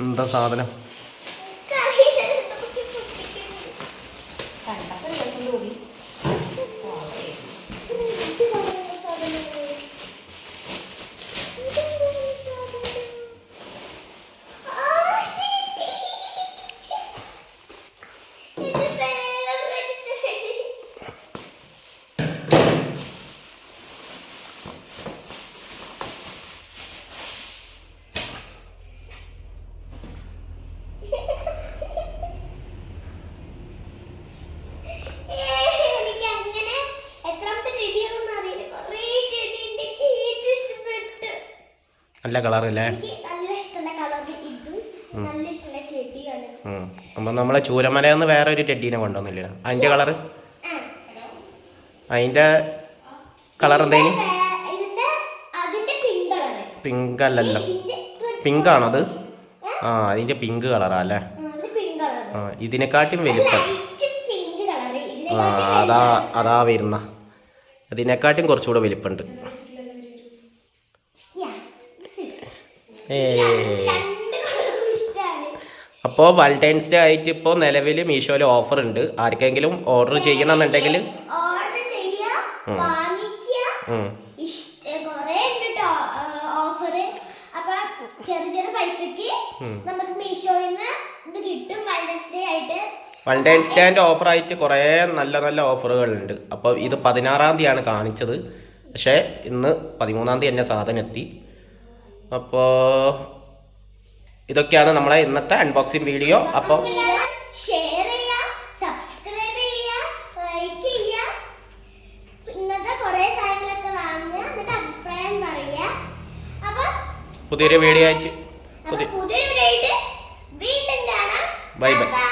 എന്താ സാധനം. കണ്ടപ്പോൾ രസം തോന്നി ഇത് കാണുന്ന സാധനങ്ങൾ. ഇതെന്താണ് സാധനം? ആ, ചേച്ചി. ഇത് favorite. എനിക്ക് അങ്ങനെ എത്രാമത്തെ ചെടിയാണെന്ന് അറിയില്ല കുറേ ചെടിയുണ്ട് എനിക്ക് ഏറ്റവും ഇഷ്ടപ്പെട്ട് നല്ല കളറല്ലേ എനിക്ക് നല്ല ഇഷ്ടമുള്ള കളർ ഇതും നല്ല ഇഷ്ടമുള്ള കളറല്ലേ അപ്പം നമ്മളെ ചൂരമലയിൽ വേറെ ഒരു ടെഡീനെ കൊണ്ടുവന്നില്ല? അതിന്റെ കളറ്. അതിന്റെ കളർ എന്തേലും പിങ്ക് അല്ലല്ലോ. പിങ്ക് ആണോ അത്? ആ അതിന്റെ പിങ്ക് കളറാ അല്ലേ? ആ ഇതിനെക്കാട്ടും വലുപ്പം. ആ അതാ അതാ വരുന്ന. അതിനെക്കാട്ടും കുറച്ചുകൂടെ വലിപ്പമുണ്ട് അപ്പോൾ വാലന്റൈൻസ് ഡേ ആയിട്ട് ഇപ്പോൾ നിലവിൽ മീഷോയിൽ ഓഫർ ഉണ്ട്. ആർക്കെങ്കിലും ഓർഡർ ചെയ്യണമെന്നുണ്ടെങ്കിൽ ഓഫർ ചെറിയ ചെറിയ പൈസക്ക് നമുക്ക് മീഷോയിൽ നിന്ന് ഇത് കിട്ടും വാലന്റൈൻസ് ഡേ ആയിട്ട്. വാലന്റൈൻസ് ഡേന്റെ ഓഫറായിട്ട് കുറേ നല്ല നല്ല ഓഫറുകളുണ്ട് അപ്പോൾ ഇത് പതിനാറാം തീയതിയാണ് കാണിച്ചത്. പക്ഷേ ഇന്ന് പതിമൂന്നാം തീയതി തന്നെ സാധനം എത്തി. അപ്പോൾ ഇതൊക്കെയാണ് നമ്മളെ ഇന്നത്തെ അൺബോക്സിങ് വീഡിയോ അപ്പോൾ ഷെയർ ചെയ്യുക സബ്സ്ക്രൈബ് ചെയ്യുക ലൈക്ക് ചെയ്യുക ഇന്നത്തെ കുറേ സാധനങ്ങളൊക്കെ വാങ്ങുക എന്നിട്ട് അഭിപ്രായം പറയുക അപ്പൊ പുതിയൊരു വീഡിയോ ആയിട്ട് പുതിയ പുതിയൊരു വീഡിയോ വീണ്ടും കാണാം ബൈ. Bye.